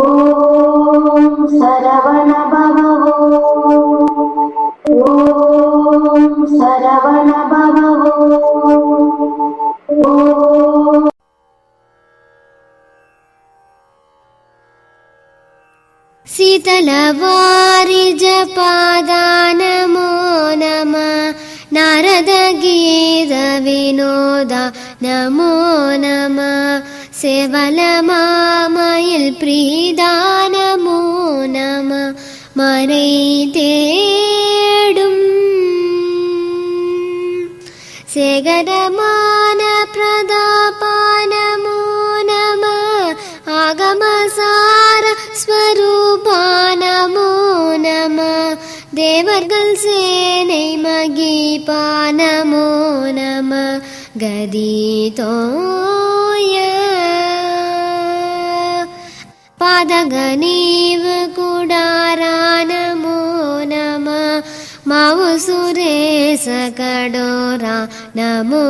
ஓம் சரவண பவோ ஓம் சரவண பவோ ஓம் शीतलवारिजपादानमो नमः नारदगीतविनोद नमो नमः वलमामैल् प्रीदानमो नम मै ते गापनमो नमः आगमसारस्वरूपमो नमः देव मगीपानमो नम गदितो गनीव कुडारा नमो। नमः मा सुरेश नमो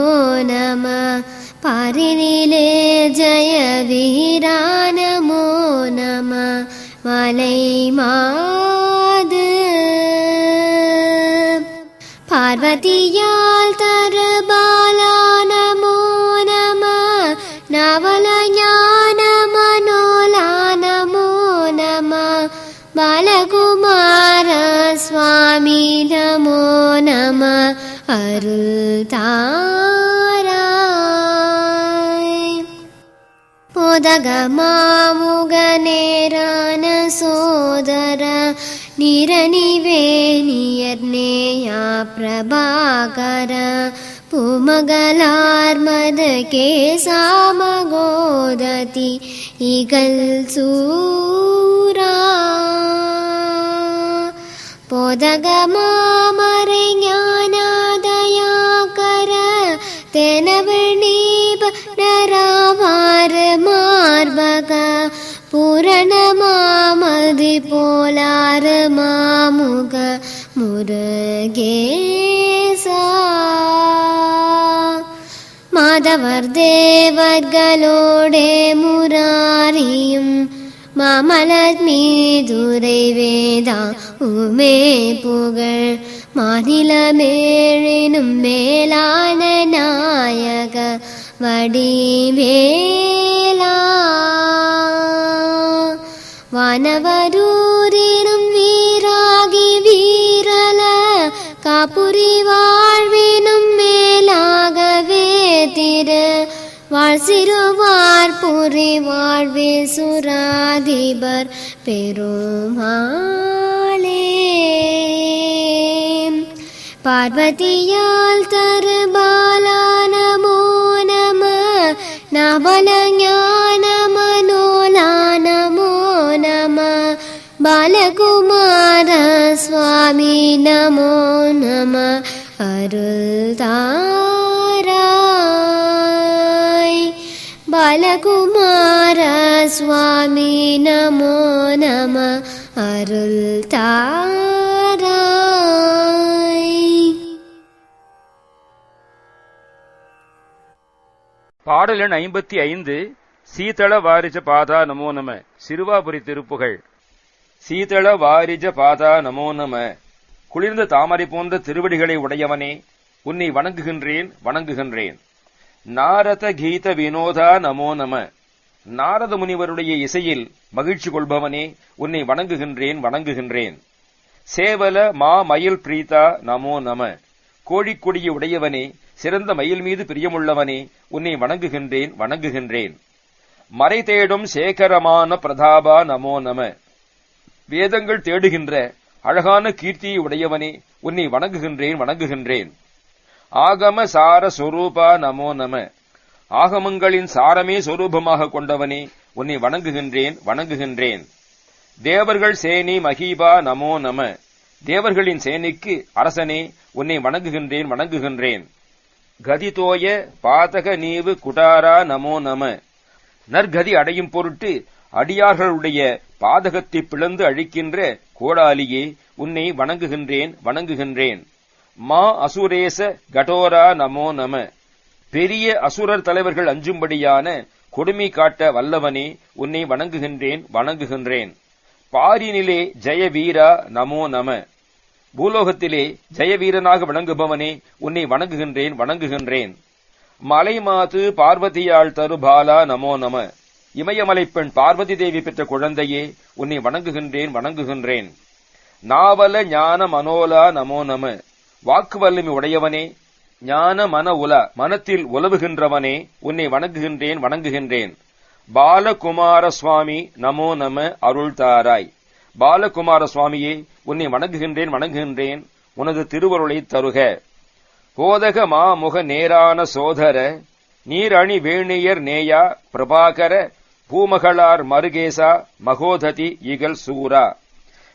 नमः। परिनिले जय विहिरा नमो। नमः मलैमाद पार्वतीया मोदगमामुगनेरानसोदर निरनिवेनियर्नेया प्रभाकर पुमगलर्मद के सा मोदति इगल् பூரணமாமதி போலார மாமுக முருகேசா. மாதவர் தேவர்களோடே முராரியும் மாமலத்மீதுரை வேதா. உமே புகழ் மாநிலமேழினும் மேலான நாயக வடிவே வானவரூரினும் வீராகி வீரல காப்புரி வாழ்வினும் மேலாகவே திரு. வாழ் சிறுவார் புரி வாழ்வில் சுராதிபர் பெருமாளே. பார்வதியால் தருபாலா நமோ நம நவல சுவாமி நமோ நம அருள் தாராய் பாலகுமார சுவாமி நமோ நம அருள் தாராய் பாடல் ஐம்பத்தி ஐந்து சீதள வாரிச பாதா நமோ நம. சிறுவாபுரி திருப்புகழ் சீதள வாரிஜ பாதா நமோ நம. குளிர்ந்த தாமரை போன்ற திருவடிகளை உடையவனே உன்னை வணங்குகின்றேன் வணங்குகின்றேன். நாரத கீத வினோதா நமோ நம. நாரத முனிவருடைய இசையில் மகிழ்ச்சி கொள்பவனே உன்னை வணங்குகின்றேன் வணங்குகின்றேன். சேவல மா மயில் பிரீதா நமோ நம. கோழிக்கொடியை உடையவனே சிறந்த மயில் மீது பிரியமுள்ளவனே உன்னை வணங்குகின்றேன் வணங்குகின்றேன். மறை தேடும் சேகரமான பிரதாபா நமோ நம. வேதங்கள் தேடுகின்ற அழகான கீர்த்தியை உடையவனே உன்னை வணங்குகின்றேன் வணங்குகின்றேன். ஆகம சார சொரூபா நமோ நம. ஆகமங்களின் சாரமே சொரூபமாக கொண்டவனே உன்னை வணங்குகின்றேன் வணங்குகின்றேன். தேவர்கள் சேனி மகீபா நமோ நம. தேவர்களின் சேனைக்கு அரசனே உன்னை வணங்குகின்றேன் வணங்குகின்றேன். கதிதோய பாதக நீவு குடாரா நமோ நம. நற்கதி அடையும் பொருட்டு அடியார்களுடைய பாதகத்தை பிளந்து அழிக்கின்ற கோடாலியே உன்னை வணங்குகின்றேன் வணங்குகின்றேன். மா அசுரேச கடோரா நமோ நம. பெரிய அசுரர் தலைவர்கள் அஞ்சும்படியான கொடுமை காட்ட வல்லவனே உன்னை வணங்குகின்றேன் வணங்குகின்றேன். பாரினிலே ஜெய வீரா நமோ நம. பூலோகத்திலே ஜெயவீரனாக விளங்குபவனே உன்னை வணங்குகின்றேன் வணங்குகின்றேன். மலைமாது பார்வதியாள் தருபாலா நமோ நம. இமயமலை பெண் பார்வதி தேவி பெற்ற குழந்தையே உன்னை வணங்குகின்றேன் வணங்குகின்றேன். நாவல ஞான மனோலா நமோ நம. வாக்கு வல்லமை உடையவனே ஞான மன உல மனத்தில் உலவுகின்றவனே உன்னை வணங்குகின்றேன் வணங்குகின்றேன். பாலகுமார சுவாமி நமோ நம அருள் தாராய். பாலகுமார சுவாமியே உன்னை வணங்குகின்றேன் வணங்குகின்றேன். உனது திருவருளை தருக. போதக மாமுக நேரான சோதர நீரணி வேணியர் நேயா பிரபாகர பூமகளார் மருகேசா மகோததி இகல் சூரா.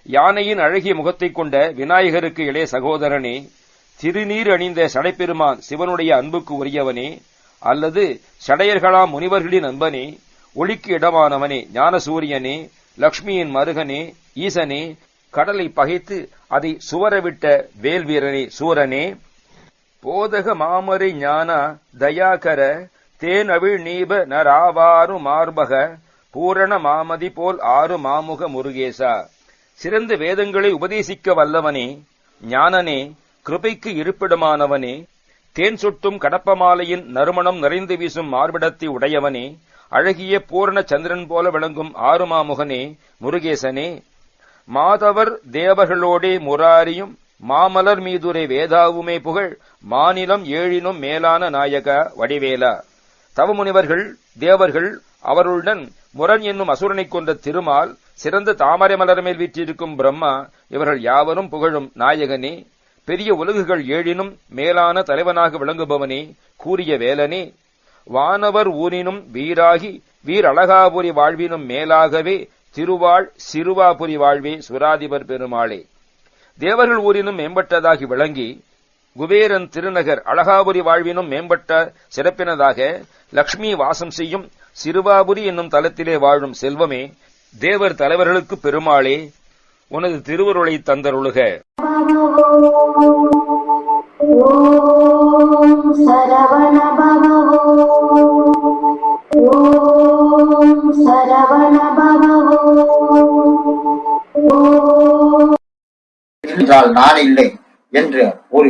யானையின் அழகிய முகத்தைக் கொண்ட விநாயகருக்கு இளைய சகோதரனே திருநீர் அணிந்த சடைப்பெருமான் சிவனுடைய அன்புக்கு உரியவனே அல்லது சடையர்களாம் முனிவர்களின் அன்பனே ஒளிக்கு இடமானவனே ஞானசூரியனே லக்ஷ்மியின் மருகனே ஈசனே கடலை பகைத்து அதை சுவரவிட்ட வேல்வீரனே சூரனே. போதக மாமரை ஞான தயாகர தேனவிழ் நீப நராவாறு மார்பக பூரண மாமதி போல் ஆறு மாமுக முருகேசா. சிறந்த வேதங்களை உபதேசிக்க வல்லவனே ஞானனே கிருபைக்கு இருப்பிடமானவனே தேன் சுட்டும் கடப்பமாலையின் நறுமணம் நிறைந்து வீசும் மார்பிடத்தை உடையவனே அழகிய பூரண சந்திரன் போல விளங்கும் ஆறுமாமுகனே முருகேசனே. மாதவர் தேவர்களோடே முராரியும் மாமலர் மீதுரை வேதாவுமே புகழ் மாநிலம் ஏழினும் மேலான நாயக வடிவேலா. தவமுனிவர்கள் தேவர்கள் அவருடன் முரண் என்னும் அசுரனைக் கொண்ட திருமால் சிறந்த தாமரை மலர் மேல் வீற்றிருக்கும் பிரம்மா இவர்கள் யாவரும் புகழும் நாயகனே. பெரிய உலகுகள் ஏழினும் மேலான தலைவனாக விளங்குபவனே கூறிய வேலனே. வானவர் ஊரினும் வீராகி வீர் அழகாபுரி வாழ்வினும் மேலாகவே திருவாள் சிறுவாபுரி வாழ்வே சுராதிபர் பெருமாளே. தேவர்கள் ஊரினும் மேம்பட்டதாகி விளங்கி குபேரன் திருநகர் அழகாபுரி வாழ்வினும் மேம்பட்ட சிறப்பினதாக லக்ஷ்மி வாசம் செய்யும் சிறுவாபுரி என்னும் தலத்திலே வாழும் செல்வமே தேவர் தலைவர்களுக்கு பெருமாளே உனது திருவருளை தந்தருளுக. என்றால் நான் இல்லை என்ற ஒரு